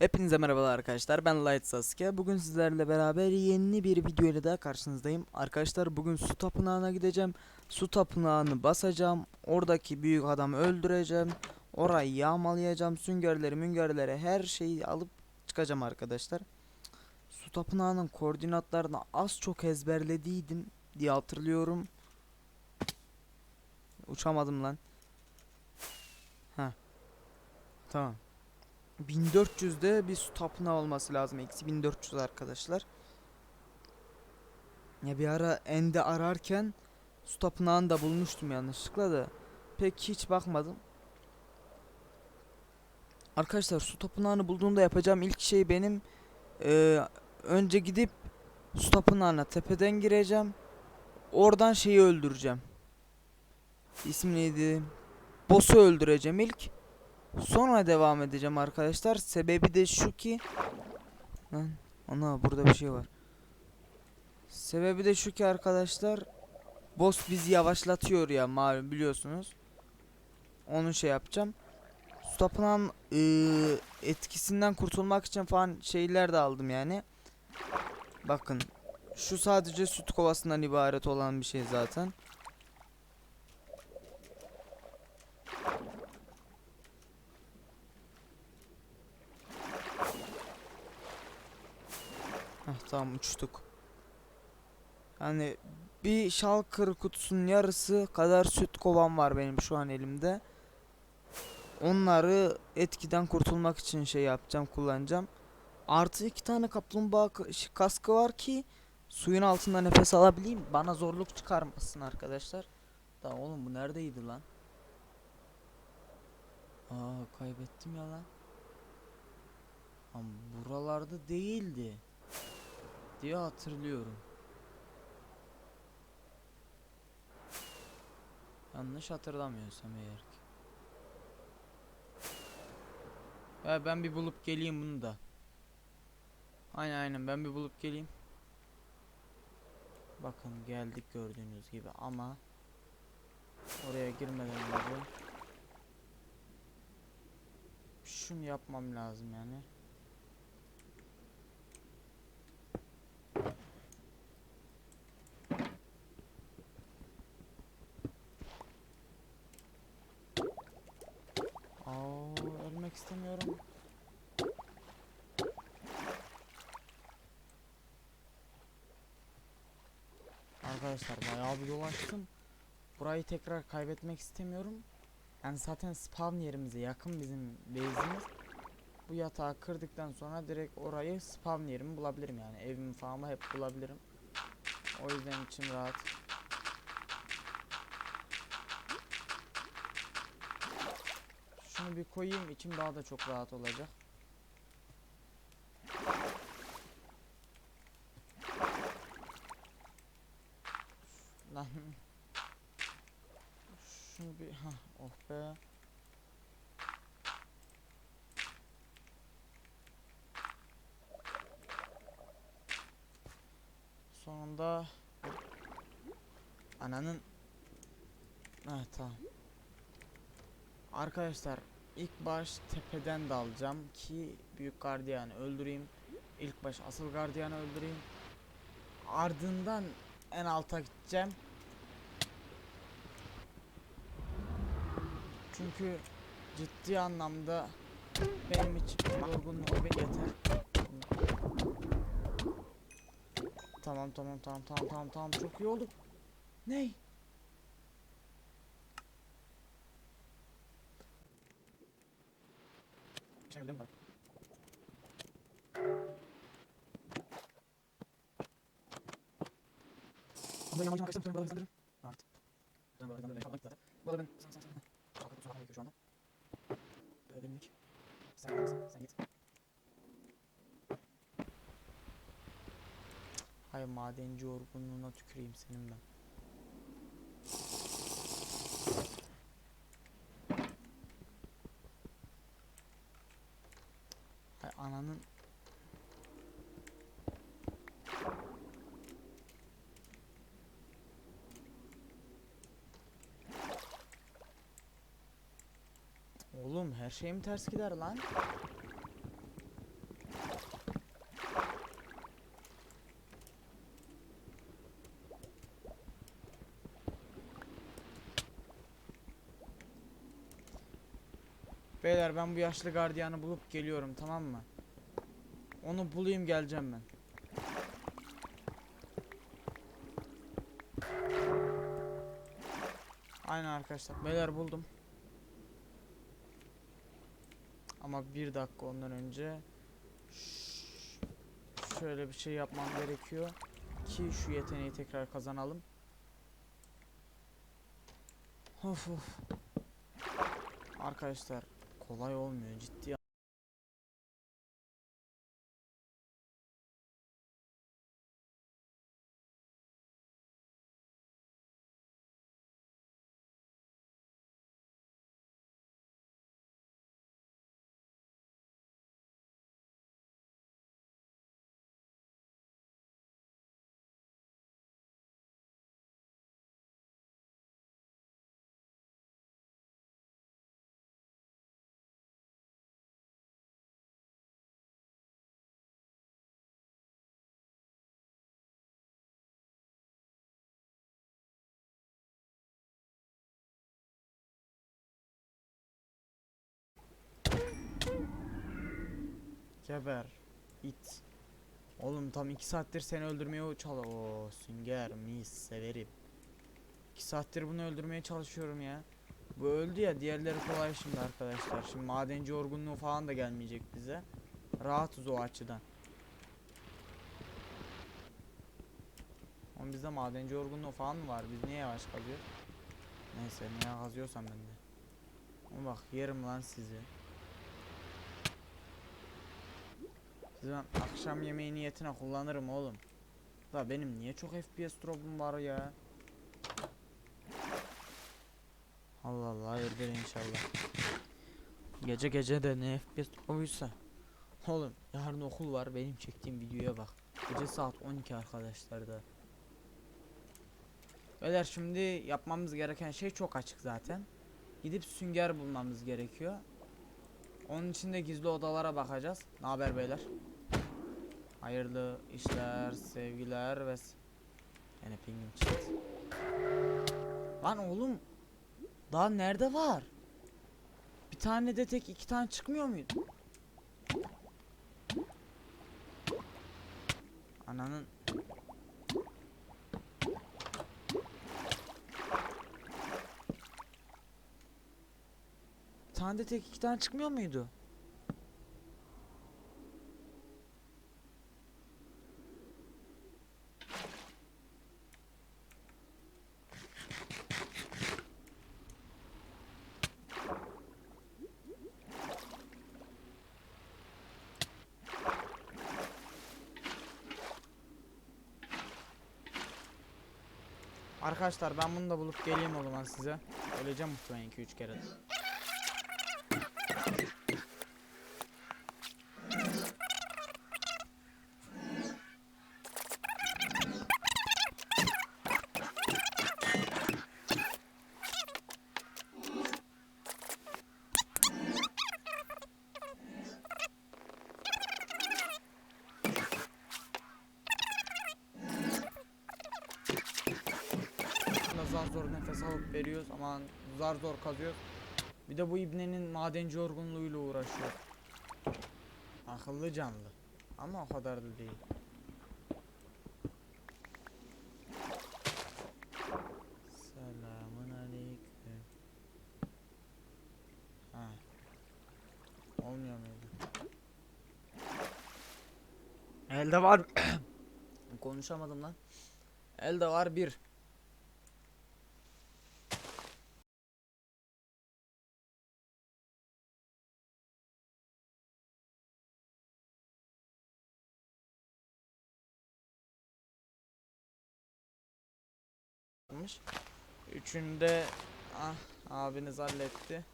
Hepinize merhabalar arkadaşlar. Ben Light Sasuke. Bugün sizlerle beraber yeni bir video ile daha karşınızdayım. Arkadaşlar bugün su tapınağına gideceğim. Su tapınağını basacağım. Oradaki büyük adamı öldüreceğim. Orayı yağmalayacağım. Süngerleri, müngerleri her şeyi alıp çıkacağım arkadaşlar. Su tapınağının koordinatlarını az çok ezberlediydim diye hatırlıyorum. Uçamadım lan. Ha. Tamam. 1400'de bir su tapınağı olması lazım. Eksi 1400 arkadaşlar. Ya bir ara End'i ararken su tapınağını da bulmuştum yanlışlıkla da. Pek hiç bakmadım. Arkadaşlar su tapınağını bulduğumda yapacağım ilk şey benim eee, önce gidip su tapınağına tepeden gireceğim. Oradan şeyi öldüreceğim. İsmi neydi? Boss'u öldüreceğim ilk. Sonra devam edeceğim arkadaşlar. Sebebi de şu ki Lan ana burada bir şey var. Sebebi de şu ki arkadaşlar boss bizi yavaşlatıyor ya malum biliyorsunuz. Onu şey yapacağım. Su tapınağın ıı, etkisinden kurtulmak için falan şeyler de aldım yani. Bakın şu sadece süt kovasından ibaret olan bir şey zaten. Heh, tamam uçtuk. Yani bir şalkır kutusunun yarısı kadar süt kovam var benim şu an elimde. Onları etkiden kurtulmak için şey yapacağım, kullanacağım. Artı iki tane kaplumbağa kaskı var ki suyun altında nefes alabileyim. Bana zorluk çıkarmasın arkadaşlar. Da oğlum bu neredeydi lan? Aa kaybettim ya lan. Ama buralarda değildi diye hatırlıyorum. Yanlış hatırlamıyorsam eğer ki. Ya ben bir bulup geleyim bunu da. Aynen aynen ben bir bulup geleyim. Bakın geldik gördüğünüz gibi ama oraya girmeden önce şunu yapmam lazım yani. Aa, ölmek istemiyorum. Arkadaşlar bayağı bir dolaştım. Burayı tekrar kaybetmek istemiyorum. Yani zaten spawn yerimize yakın bizim base'imiz. Bu yatağı kırdıktan sonra direkt orayı spawn yerimi bulabilirim yani. Evimi falan hep bulabilirim. O yüzden için rahat. Şunu bir koyayım içim daha da çok rahat olacak. Lan. Şunu bir ha oh be. Sonunda ananın Ha tamam. Arkadaşlar ilk baş tepeden dalacağım ki büyük gardiyanı öldüreyim. İlk baş asıl gardiyanı öldüreyim. Ardından en alta gideceğim. Çünkü ciddi anlamda benim için yorgunluğu bir yeter. Tamam tamam tamam tamam tamam tamam çok iyi oldu. Ney? Çevirdim ben. Bunu yamacın arkasına tutuyorum, balığı hızlandırırım. Evet. Ben balığı hızlandırırım, kalmak zaten. Balığı ben... Sen, sen, sen. Kalkıp kusura bakma şu anda. Böyle benimlik. Sen sen, sen git. Hay madenci yorgunluğuna tüküreyim senin ben. Ananın Oğlum her şey mi ters gider lan? Beyler ben bu yaşlı gardiyanı bulup geliyorum tamam mı? Onu bulayım geleceğim ben. Aynen arkadaşlar. Beyler buldum. Ama bir dakika ondan önce şöyle bir şey yapmam gerekiyor ki şu yeteneği tekrar kazanalım. Of of. Arkadaşlar kolay olmuyor ciddi. Geber. it. Oğlum tam iki saattir seni öldürmeye çal. Oo sünger mis severim. İki saattir bunu öldürmeye çalışıyorum ya. Bu öldü ya diğerleri kolay şimdi arkadaşlar. Şimdi madenci yorgunluğu falan da gelmeyecek bize. Rahatız o açıdan. Oğlum bizde madenci yorgunluğu falan mı var? Biz niye yavaş kazıyoruz? Neyse niye kazıyorsam ben de. Ama bak yerim lan sizi. Sizi ben akşam yemeği niyetine kullanırım oğlum. Da benim niye çok FPS drop'um var ya? Allah Allah hayırdır inşallah. Gece gece de ne FPS drop'uysa. Oğlum yarın okul var benim çektiğim videoya bak. Gece saat 12 arkadaşlar da. Beyler şimdi yapmamız gereken şey çok açık zaten. Gidip sünger bulmamız gerekiyor. Onun için de gizli odalara bakacağız. Ne haber beyler? Hayırlı işler, sevgiler ve yani pingim çıktı. Lan oğlum daha nerede var? Bir tane de tek iki tane çıkmıyor muydu? Ananın Bir tane de tek iki tane çıkmıyor muydu? Arkadaşlar ben bunu da bulup geleyim o zaman size. Öleceğim muhtemelen 2-3 kere. de. Aslında zar zor nefes alıp veriyoruz ama zar zor kazıyoruz. Bir de bu ibnenin madenci yorgunluğuyla uğraşıyor. Akıllı canlı. Ama o kadar da değil. Selamun aleyküm. Ha. Olmuyor muydu? Elde var. Konuşamadım lan. Elde var bir. Yapmış. Üçünde ah abiniz halletti.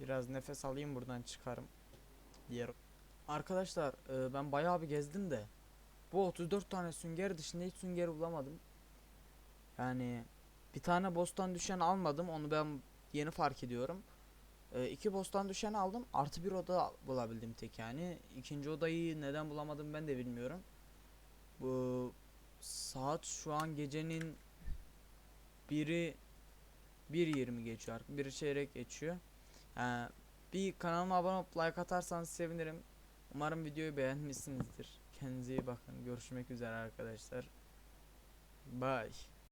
Biraz nefes alayım buradan çıkarım. Diğer Arkadaşlar e, ben bayağı bir gezdim de bu 34 tane sünger dışında hiç sünger bulamadım. Yani bir tane bostan düşen almadım. Onu ben yeni fark ediyorum. Ee, iki boss'tan düşen aldım. Artı bir oda bulabildim tek yani. İkinci odayı neden bulamadım ben de bilmiyorum. Bu saat şu an gecenin biri 1.20 geçiyor. Biri çeyrek geçiyor. Ee, bir kanalıma abone olup like atarsanız sevinirim. Umarım videoyu beğenmişsinizdir. Kendinize iyi bakın. Görüşmek üzere arkadaşlar. Bye.